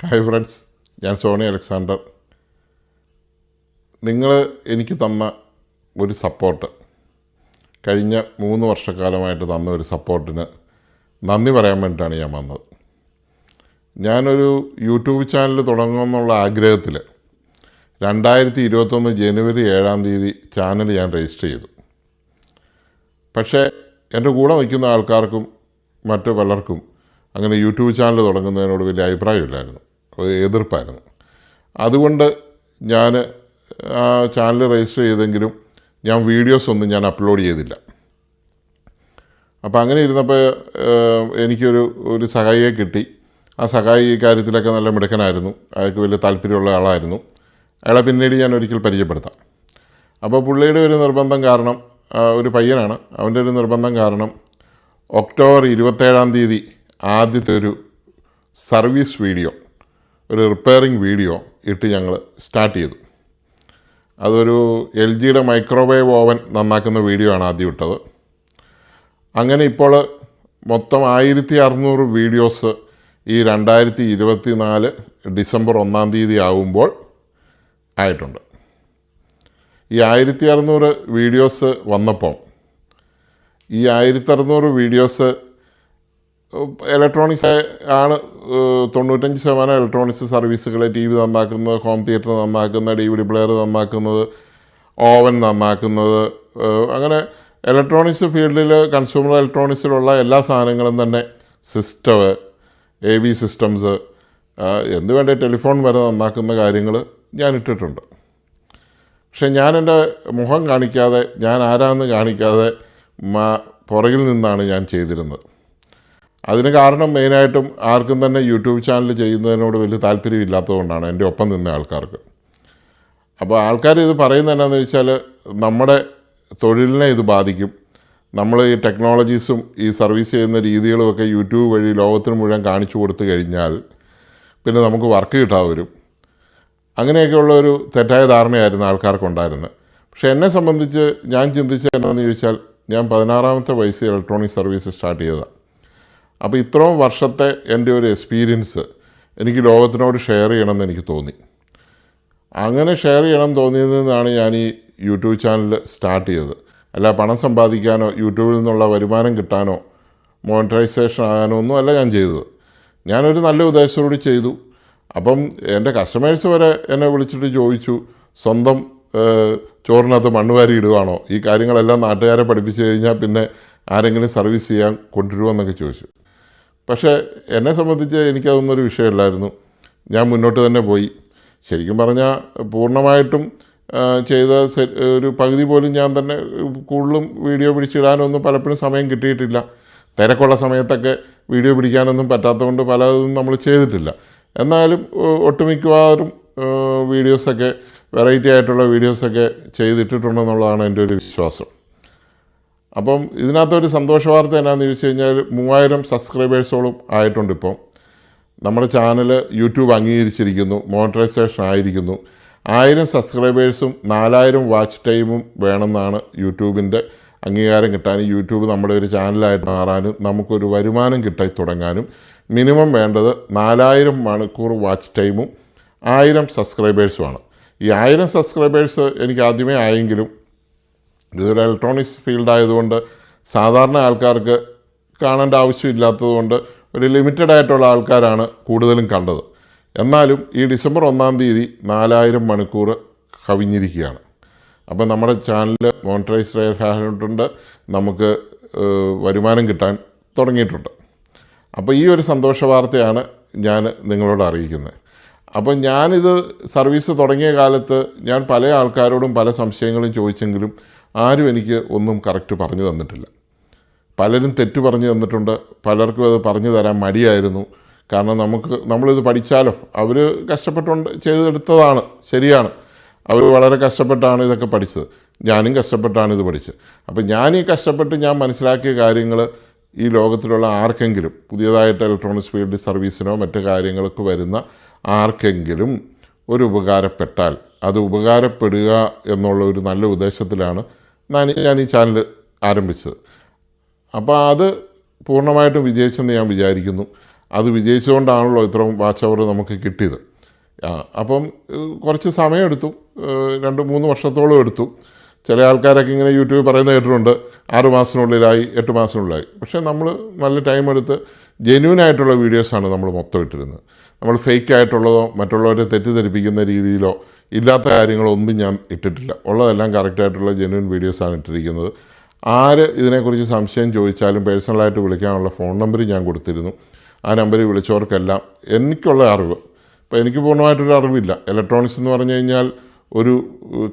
Hi friends ഞാൻ Sony Alexander. നിങ്ങൾ എനിക്ക് തന്ന ഒരു സപ്പോർട്ട്. കഴിഞ്ഞ മൂന്ന് വർഷക്കാലമായിട്ട് തന്ന ഒരു സപ്പോർട്ടിന് നന്ദി പറയാൻ വേണ്ടിയിട്ടാണ് ഞാൻ വന്നത്. ഞാനൊരു യൂട്യൂബ് ചാനൽ തുടങ്ങുമെന്നുള്ള ആഗ്രഹത്തിൽ രണ്ടായിരത്തി ഇരുപത്തൊന്ന് ജനുവരി ഏഴാം തീയതി ചാനൽ ഞാൻ രജിസ്റ്റർ ചെയ്തു. പക്ഷേ എന്റെ കൂടെ നിൽക്കുന്ന ആൾക്കാർക്കും മറ്റു പലർക്കും അങ്ങനെ യൂട്യൂബ് ചാനൽ തുടങ്ങുന്നതിനോട് വലിയ അഭിപ്രായമില്ലായിരുന്നു. എതിർപ്പായിരുന്നു. അതുകൊണ്ട് ഞാൻ ആ ചാനൽ രജിസ്റ്റർ ചെയ്തെങ്കിലും ഞാൻ വീഡിയോസ് ഒന്നും ഞാൻ അപ്ലോഡ് ചെയ്തില്ല. അപ്പോൾ അങ്ങനെ ഇരുന്നപ്പോൾ എനിക്കൊരു ഒരു സഹായിയെ കിട്ടി. ആ സഹായി ഈ കാര്യത്തിലൊക്കെ നല്ല മിടുക്കനായിരുന്നു. അയാൾക്ക് വലിയ താല്പര്യമുള്ള ആളായിരുന്നു. അയാളെ പിന്നീട് ഞാൻ ഒരിക്കൽ പരിചയപ്പെടുത്താം. അപ്പോൾ പുള്ളിയുടെ ഒരു നിർബന്ധം കാരണം ഒരു പയ്യനാണ്. അവന്റെ ഒരു നിർബന്ധം കാരണം ഒക്ടോബർ ഇരുപത്തേഴാം തീയതി ആദ്യത്തെ ഒരു സർവീസ് വീഡിയോ ഒരു റിപ്പയറിംഗ് വീഡിയോ ഇട്ട് ഞങ്ങൾ സ്റ്റാർട്ട് ചെയ്തു. അതൊരു എൽ ജിയുടെ മൈക്രോവേവ് ഓവൻ നന്നാക്കുന്ന വീഡിയോ ആണ് ആദ്യം ഇട്ടത്. അങ്ങനെ ഇപ്പോൾ മൊത്തം ആയിരത്തി അറുന്നൂറ് വീഡിയോസ് ഈ രണ്ടായിരത്തി ഇരുപത്തി നാല് ഡിസംബർ ഒന്നാം തീയതി ആവുമ്പോൾ ആയിട്ടുണ്ട്. ഈ ആയിരത്തി അറുന്നൂറ് വീഡിയോസ് വന്നപ്പോൾ ഈ ആയിരത്തി അറുന്നൂറ് വീഡിയോസ് ഇലക്ട്രോണിക്സ് ആണ് തൊണ്ണൂറ്റഞ്ച് ശതമാനം ഇലക്ട്രോണിക്സ് സർവീസുകൾ ടി വി നന്നാക്കുന്നത് ഹോം തിയേറ്റർ നന്നാക്കുന്നത് ഡി വി ഡി പ്ലെയർ നന്നാക്കുന്നത് ഓവൻ നന്നാക്കുന്നത് അങ്ങനെ ഇലക്ട്രോണിക്സ് ഫീൽഡിൽ കൺസ്യൂമർ ഇലക്ട്രോണിക്സിലുള്ള എല്ലാ സാധനങ്ങളും തന്നെ സിസ്റ്റം എ ബി സിസ്റ്റംസ് എന്ത് വേണ്ട ടെലിഫോൺ വരെ നന്നാക്കുന്ന കാര്യങ്ങൾ ഞാൻ ഇട്ടിട്ടുണ്ട്. പക്ഷേ ഞാൻ എന്റെ മുഖം കാണിക്കാതെ ഞാൻ ആരാന്ന് കാണിക്കാതെ പുറകിൽ നിന്നാണ് ഞാൻ ചെയ്തിരുന്നത്. അതിന് കാരണം മെയിനായിട്ടും ആർക്കും തന്നെ യൂട്യൂബ് ചാനൽ ചെയ്യുന്നതിനോട് വലിയ താല്പര്യമില്ലാത്തതുകൊണ്ടാണ് എന്റെ ഒപ്പം നിന്ന ആൾക്കാർക്ക്. അപ്പോൾ ആൾക്കാർ ഇത് പറയുന്നത് എന്നാന്ന് വെച്ചാൽ നമ്മുടെ തൊഴിലിനെ ഇത് ബാധിക്കും. നമ്മൾ ഈ ടെക്നോളജീസും ഈ സർവീസ് ചെയ്യുന്ന രീതികളും ഒക്കെ യൂട്യൂബ് വഴി ലോകത്തിന് മുഴുവൻ കാണിച്ചു കൊടുത്തു കഴിഞ്ഞാൽ പിന്നെ നമുക്ക് വർക്ക് കിട്ടാതെ വരും. അങ്ങനെയൊക്കെയുള്ള ഒരു തെറ്റായ ധാരണയായിരുന്നു ആൾക്കാർക്കുണ്ടായിരുന്നത്. പക്ഷേ എന്നെ സംബന്ധിച്ച് ഞാൻ ചിന്തിച്ചത് എന്താണെന്ന് ചോദിച്ചാൽ ഞാൻ പതിനാറാമത്തെ വയസ്സിൽ ഇലക്ട്രോണിക് സർവീസ് സ്റ്റാർട്ട് ചെയ്തതാണ്. അപ്പോൾ ഇത്രയും വർഷത്തെ എന്റെ ഒരു എക്സ്പീരിയൻസ് എനിക്ക് ലോകത്തിനോട് ഷെയർ ചെയ്യണമെന്ന് എനിക്ക് തോന്നി. അങ്ങനെ ഷെയർ ചെയ്യണം തോന്നിയതിൽ നിന്നാണ് ഞാൻ ഈ യൂട്യൂബ് ചാനൽ സ്റ്റാർട്ട് ചെയ്തത്. അല്ല പണം സമ്പാദിക്കാനോ യൂട്യൂബിൽ നിന്നുള്ള വരുമാനം കിട്ടാനോ മോണിറ്ററൈസേഷൻ ആകാനോ ഒന്നും അല്ല ഞാൻ ചെയ്തത്. ഞാനൊരു നല്ല ഉദ്ദേശത്തോടുകൂടി ചെയ്തു. അപ്പം എന്റെ കസ്റ്റമേഴ്സ് വരെ എന്നെ വിളിച്ചിട്ട് ചോദിച്ചു സ്വന്തം ചോറിനകത്ത് മണ്ണ് വാരി ഇടുവാണോ? ഈ കാര്യങ്ങളെല്ലാം നാട്ടുകാരെ പഠിപ്പിച്ചു കഴിഞ്ഞാൽ പിന്നെ ആരെങ്കിലും സർവീസ് ചെയ്യാൻ കൊണ്ടുവരുമോ എന്നൊക്കെ ചോദിച്ചു. പക്ഷേ എന്നെ സംബന്ധിച്ച് എനിക്കതൊന്നൊരു വിഷയമല്ലായിരുന്നു. ഞാൻ മുന്നോട്ട് തന്നെ പോയി. ശരിക്കും പറഞ്ഞാൽ പൂർണമായിട്ടും ചെയ്ത ഒരു പകുതി പോലും ഞാൻ തന്നെ കൂടുതലും വീഡിയോ പിടിച്ചിടാനൊന്നും പലപ്പോഴും സമയം കിട്ടിയിട്ടില്ല. തിരക്കുള്ള സമയത്തൊക്കെ വീഡിയോ പിടിക്കാനൊന്നും പറ്റാത്തതുകൊണ്ട് പലതും നമ്മൾ ചെയ്തിട്ടില്ല. എന്നാലും ഒട്ടുമിക്കവാറും വീഡിയോസൊക്കെ വെറൈറ്റി ആയിട്ടുള്ള വീഡിയോസൊക്കെ ചെയ്തിട്ടിട്ടുണ്ടെന്നുള്ളതാണ് എന്റെ ഒരു വിശ്വാസം. അപ്പം ഇതിനകത്തൊരു സന്തോഷ വാർത്ത എന്നാന്ന് ചോദിച്ചു കഴിഞ്ഞാൽ മൂവായിരം സബ്സ്ക്രൈബേഴ്സോളം ആയിട്ടുണ്ട് ഇപ്പം നമ്മുടെ ചാനൽ യൂട്യൂബ് അംഗീകരിച്ചിരിക്കുന്നു മോണിറ്ററൈസേഷൻ ആയിരിക്കുന്നു. ആയിരം സബ്സ്ക്രൈബേഴ്സും നാലായിരം വാച്ച് ടൈമും വേണമെന്നാണ് യൂട്യൂബിന്റെ അംഗീകാരം കിട്ടാനും യൂട്യൂബ് നമ്മുടെ ഒരു ചാനലായിട്ട് മാറാനും നമുക്കൊരു വരുമാനം കിട്ടാൻ തുടങ്ങാനും. മിനിമം വേണ്ടത് നാലായിരം മണിക്കൂർ വാച്ച് ടൈമും ആയിരം സബ്സ്ക്രൈബേഴ്സുമാണ് ഈ ആയിരം സബ്സ്ക്രൈബേഴ്സ് എനിക്ക് ആദ്യമേ ആയെങ്കിലും ഇതൊരു ഇലക്ട്രോണിക്സ് ഫീൽഡ് ആയതുകൊണ്ട് സാധാരണ ആൾക്കാർക്ക് കാണേണ്ട ആവശ്യമില്ലാത്തതുകൊണ്ട് ഒരു ലിമിറ്റഡ് ആയിട്ടുള്ള ആൾക്കാരാണ് കൂടുതലും കണ്ടത്. എന്നാലും ഈ ഡിസംബർ ഒന്നാം തീയതി നാലായിരം മണിക്കൂർ കവിഞ്ഞിരിക്കുകയാണ്. അപ്പോൾ നമ്മുടെ ചാനൽ റയർ ആയിട്ടുണ്ട്. നമുക്ക് വരുമാനം കിട്ടാൻ തുടങ്ങിയിട്ടുണ്ട്. അപ്പോൾ ഈ ഒരു സന്തോഷ വാർത്തയാണ് ഞാൻ നിങ്ങളോട് അറിയിക്കുന്നത്. അപ്പോൾ ഞാനിത് സർവീസ് തുടങ്ങിയ കാലത്ത് ഞാൻ പല ആൾക്കാരോടും പല സംശയങ്ങളും ചോദിച്ചെങ്കിലും ആരും എനിക്ക് ഒന്നും കറക്റ്റ് പറഞ്ഞു തന്നിട്ടില്ല. പലരും തെറ്റു പറഞ്ഞു തന്നിട്ടുണ്ട്. പലർക്കും അത് പറഞ്ഞു തരാൻ മടിയായിരുന്നു. കാരണം നമുക്ക് നമ്മളിത് പഠിച്ചാലോ? അവർ കഷ്ടപ്പെട്ടുകൊണ്ട് ചെയ്തെടുത്തതാണ്. ശരിയാണ്. അവർ വളരെ കഷ്ടപ്പെട്ടാണ് ഇതൊക്കെ പഠിച്ചത്. ഞാനും കഷ്ടപ്പെട്ടാണ് ഇത് പഠിച്ചത്. അപ്പോൾ ഞാൻ ഈ കഷ്ടപ്പെട്ട് ഞാൻ മനസ്സിലാക്കിയ കാര്യങ്ങൾ ഈ ലോകത്തിലുള്ള ആർക്കെങ്കിലും പുതിയതായിട്ട് ഇലക്ട്രോണിക്സ് ഫീൽഡ് സർവീസിനോ മറ്റു കാര്യങ്ങൾക്ക് വരുന്ന ആർക്കെങ്കിലും ഒരു ഉപകാരപ്പെട്ടാൽ അത് ഉപകാരപ്പെടുക എന്നുള്ള ഒരു നല്ല ഉദ്ദേശത്തിലാണ് ഞാൻ ഈ ചാനൽ ആരംഭിച്ചത്. അപ്പോൾ അത് പൂർണമായിട്ടും വിജയിച്ചെന്ന് ഞാൻ വിചാരിക്കുന്നു. അത് വിജയിച്ചുകൊണ്ടാണല്ലോ ഇത്രയും വാച്ച് അവർ നമുക്ക് കിട്ടിയത്. അപ്പം കുറച്ച് സമയമെടുത്തു. രണ്ട് മൂന്ന് വർഷത്തോളം എടുത്തു. ചില ആൾക്കാരൊക്കെ ഇങ്ങനെ യൂട്യൂബിൽ പറയുന്ന കേട്ടിട്ടുണ്ട് ആറ് മാസത്തിനുള്ളിലായി എട്ട് മാസത്തിനുള്ളിലായി. പക്ഷേ നമ്മൾ നല്ല ടൈം എടുത്ത് ജെന്യൂൻ ആയിട്ടുള്ള വീഡിയോസാണ് നമ്മൾ മൊത്തം ഇട്ടിരുന്നത്. നമ്മൾ ഫേക്ക് ആയിട്ടുള്ളതോ മറ്റുള്ളവരെ തെറ്റിദ്ധരിപ്പിക്കുന്ന രീതിയിലോ ഇല്ലാത്ത കാര്യങ്ങളൊന്നും ഞാൻ ഇട്ടിട്ടില്ല. ഉള്ളതെല്ലാം കറക്റ്റായിട്ടുള്ള ജെന്വിൻ വീഡിയോസാണ് ഇട്ടിരിക്കുന്നത്. ആര് ഇതിനെക്കുറിച്ച് സംശയം ചോദിച്ചാലും പേഴ്സണലായിട്ട് വിളിക്കാനുള്ള ഫോൺ നമ്പർ ഞാൻ കൊടുത്തിരുന്നു. ആ നമ്പറിൽ വിളിച്ചവർക്കെല്ലാം എനിക്കുള്ള അറിവ്. ഇപ്പോൾ എനിക്ക് പൂർണമായിട്ടൊരു അറിവില്ല. ഇലക്ട്രോണിക്സ് എന്ന് പറഞ്ഞു കഴിഞ്ഞാൽ ഒരു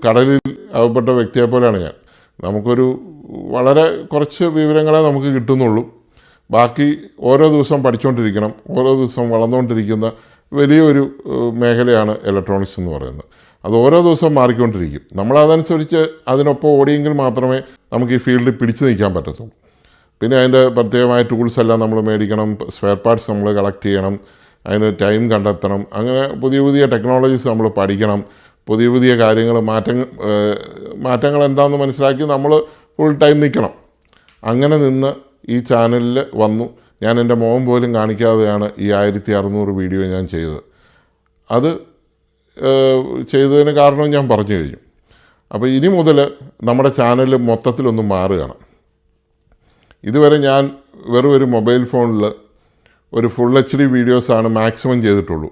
കടലിൽ അകപ്പെട്ട വ്യക്തിയെ പോലെയാണ് ഞാൻ. നമുക്കൊരു വളരെ കുറച്ച് വിവരങ്ങളെ നമുക്ക് കിട്ടുന്നുള്ളൂ. ബാക്കി ഓരോ ദിവസവും പഠിച്ചുകൊണ്ടിരിക്കണം ഓരോ ദിവസവും വളർന്നുകൊണ്ടിരിക്കുന്ന വലിയൊരു മേഖലയാണ് ഇലക്ട്രോണിക്സ് എന്ന് പറയുന്നത്. അത് ഓരോ ദിവസവും മാറിക്കൊണ്ടിരിക്കും. നമ്മൾ അതനുസരിച്ച് അതിനൊപ്പം ഓടിയെങ്കിൽ മാത്രമേ നമുക്ക് ഈ ഫീൽഡിൽ പിടിച്ചു നിൽക്കാൻ പറ്റത്തുള്ളൂ. പിന്നെ അതിന്റെ പ്രത്യേകമായ ടൂൾസ് എല്ലാം നമ്മൾ മേടിക്കണം സ്പെയർ പാർട്സ് നമ്മൾ കളക്ട് ചെയ്യണം അതിന് ടൈം കണ്ടെത്തണം അങ്ങനെ പുതിയ പുതിയ ടെക്നോളജീസ് നമ്മൾ പഠിക്കണം പുതിയ പുതിയ കാര്യങ്ങൾ മാറ്റങ്ങൾ മാറ്റങ്ങൾ എന്താണെന്ന് മനസ്സിലാക്കി നമ്മൾ ഫുൾ ടൈം നിൽക്കണം. അങ്ങനെ നിന്ന് ഈ ചാനലിൽ വന്നു. ഞാൻ എന്റെ മുഖം പോലും കാണിക്കാതെയാണ് ഈ ആയിരത്തി അറുന്നൂറ് വീഡിയോ ഞാൻ ചെയ്തത്. അത് ചെയ്തതിന് കാരണം ഞാൻ പറഞ്ഞു കഴിഞ്ഞു. അപ്പോൾ ഇനി മുതൽ നമ്മുടെ ചാനൽ മൊത്തത്തിലൊന്ന് മാറുകയാണ്. ഇതുവരെ ഞാൻ വെറും ഒരു മൊബൈൽ ഫോണിൽ ഒരു ഫുൾ എച്ച് ഡി വീഡിയോസാണ് മാക്സിമം ചെയ്തിട്ടുള്ളൂ.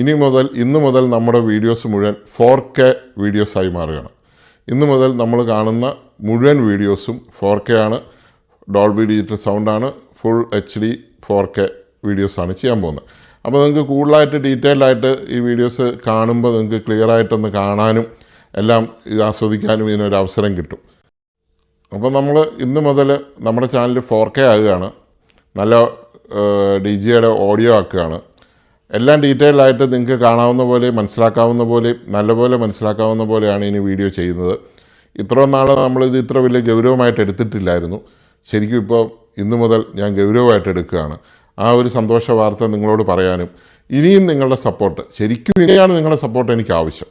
ഇനി മുതൽ ഇന്ന് മുതൽ നമ്മുടെ വീഡിയോസ് മുഴുവൻ ഫോർ കെ വീഡിയോസായി മാറുകയാണ്. ഇന്ന് മുതൽ നമ്മൾ കാണുന്ന മുഴുവൻ വീഡിയോസും ഫോർ കെ ആണ്. ഡോൾബി ഡിജിറ്റൽ സൗണ്ടാണ്. Full H D four K വീഡിയോസാണ് ചെയ്യാൻ പോകുന്നത്. അപ്പോൾ നിങ്ങൾക്ക് കൂടുതലായിട്ട് ഡീറ്റെയിൽ ആയിട്ട് ഈ വീഡിയോസ് കാണുമ്പോൾ നിങ്ങൾക്ക് ക്ലിയർ ആയിട്ടൊന്ന് കാണാനും എല്ലാം ഇത് ആസ്വദിക്കാനും ഇതിനൊരു അവസരം കിട്ടും. അപ്പോൾ നമ്മൾ ഇന്ന് മുതൽ നമ്മുടെ ചാനൽ ഫോർ കെ ആകുകയാണ്. നല്ല ഡി ജിയുടെ ഓഡിയോ ആക്കുകയാണ്. എല്ലാം ഡീറ്റെയിൽ ആയിട്ട് നിങ്ങൾക്ക് കാണാവുന്ന പോലെ മനസ്സിലാക്കാവുന്ന പോലെ നല്ലപോലെ മനസ്സിലാക്കാവുന്ന പോലെയാണ് ഇനി വീഡിയോ ചെയ്യുന്നത്. ഇത്രയും നാൾ നമ്മളിത് ഇത്ര വലിയ ഗൗരവമായിട്ട് എടുത്തിട്ടില്ലായിരുന്നു. ശരിക്കും ഇപ്പോൾ ഇന്ന് മുതൽ ഞാൻ ഗൗരവമായിട്ട് എടുക്കുകയാണ്. ആ ഒരു സന്തോഷ വാർത്ത നിങ്ങളോട് പറയാനും ഇനിയും നിങ്ങളുടെ സപ്പോർട്ട് ശരിക്കും ഇനിയാണ് നിങ്ങളുടെ സപ്പോർട്ട് എനിക്ക് ആവശ്യം.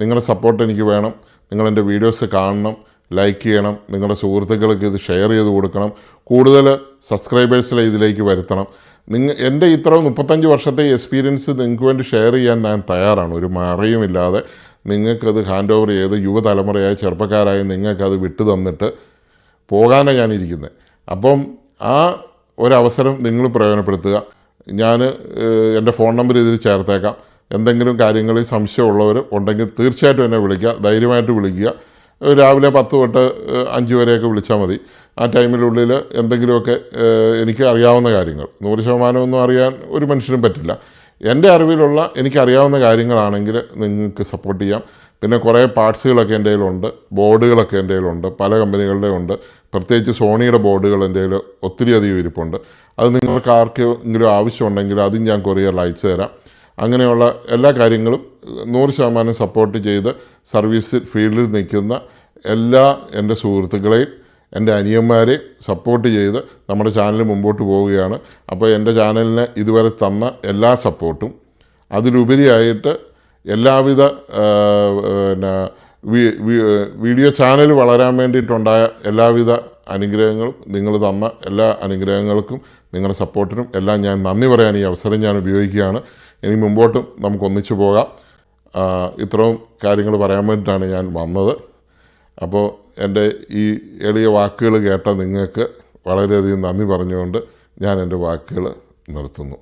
നിങ്ങളുടെ സപ്പോർട്ട് എനിക്ക് വേണം. നിങ്ങളെന്റെ വീഡിയോസ് കാണണം ലൈക്ക് ചെയ്യണം. നിങ്ങളുടെ സുഹൃത്തുക്കൾക്ക് ഇത് ഷെയർ ചെയ്ത് കൊടുക്കണം. കൂടുതൽ സബ്സ്ക്രൈബേഴ്സിലെ ഇതിലേക്ക് വരുത്തണം. നിങ്ങൾ എന്റെ ഇത്ര മുപ്പത്തഞ്ച് വർഷത്തെ എക്സ്പീരിയൻസ് നിങ്ങൾക്ക് വേണ്ടി ഷെയർ ചെയ്യാൻ ഞാൻ തയ്യാറാണ്. ഒരു മറയുമില്ലാതെ നിങ്ങൾക്കത് ഹാൻഡ് ഓവർ ചെയ്ത് യുവതലമുറയായ ചെറുപ്പക്കാരായ നിങ്ങൾക്കത് വിട്ടു തന്നിട്ട് പോകാനാണ് ഞാനിരിക്കുന്നത് അപ്പം ആ ഒരവസരം നിങ്ങൾ പ്രയോജനപ്പെടുത്തുക. ഞാൻ എന്റെ ഫോൺ നമ്പർ ഇതിൽ ചേർത്തേക്കാം. എന്തെങ്കിലും കാര്യങ്ങളിൽ സംശയമുള്ളവർ ഉണ്ടെങ്കിൽ തീർച്ചയായിട്ടും എന്നെ വിളിക്കുക. ധൈര്യമായിട്ട് വിളിക്കുക. രാവിലെ പത്ത് തൊട്ട് അഞ്ച് വരെയൊക്കെ വിളിച്ചാൽ മതി. ആ ടൈമിനുള്ളിൽ എന്തെങ്കിലുമൊക്കെ എനിക്ക് അറിയാവുന്ന കാര്യങ്ങൾ. നൂറ് ശതമാനമൊന്നും അറിയാൻ ഒരു മനുഷ്യനും പറ്റില്ല. എന്റെ അറിവിലുള്ള എനിക്കറിയാവുന്ന കാര്യങ്ങളാണെങ്കിൽ നിങ്ങൾക്ക് സപ്പോർട്ട് ചെയ്യാം. പിന്നെ കുറേ പാർട്സുകളൊക്കെ എന്റെ കയ്യിലുണ്ട്. ബോർഡുകളൊക്കെ എന്റെ കയ്യിലുണ്ട്. പല കമ്പനികളുടെ ഉണ്ട്. പ്രത്യേകിച്ച് സോണിയുടെ ബോർഡുകൾ എന്റെ കയ്യിൽ ഒത്തിരി അധികം ഇരിപ്പുണ്ട്. അത് നിങ്ങൾക്ക് ആർക്കെങ്കിലും ആവശ്യമുണ്ടെങ്കിൽ അതും ഞാൻ കൊറിയറിൽ അയച്ചു തരാം. അങ്ങനെയുള്ള എല്ലാ കാര്യങ്ങളും നൂറ് ശതമാനം സപ്പോർട്ട് ചെയ്ത് സർവീസ് ഫീൽഡിൽ നിൽക്കുന്ന എല്ലാ എന്റെ സുഹൃത്തുക്കളെയും എന്റെ അനിയന്മാരെയും സപ്പോർട്ട് ചെയ്ത് നമ്മുടെ ചാനൽ മുമ്പോട്ട് പോവുകയാണ്. അപ്പോൾ എന്റെ ചാനലിന് ഇതുവരെ തന്ന എല്ലാ സപ്പോർട്ടും അതിലുപരിയായിട്ട് എല്ലാവിധ പിന്നെ വീഡിയോ ചാനൽ വളരാൻ വേണ്ടിയിട്ടുണ്ടായ എല്ലാവിധ അനുഗ്രഹങ്ങളും നിങ്ങൾ തന്ന എല്ലാ അനുഗ്രഹങ്ങൾക്കും നിങ്ങളുടെ സപ്പോർട്ടിനും എല്ലാം ഞാൻ നന്ദി പറയാൻ ഈ അവസരം ഞാൻ ഉപയോഗിക്കുകയാണ്. ഇനി മുമ്പോട്ടും നമുക്ക് ഒന്നിച്ചു പോകാം. ഇത്രയും കാര്യങ്ങൾ പറയാൻ വേണ്ടിയിട്ടാണ് ഞാൻ വന്നത്. അപ്പോൾ എന്റെ ഈ എളിയ വാക്കുകൾ കേട്ട നിങ്ങൾക്ക് വളരെയധികം നന്ദി പറഞ്ഞുകൊണ്ട് ഞാൻ എന്റെ വാക്കുകൾ നിർത്തുന്നു.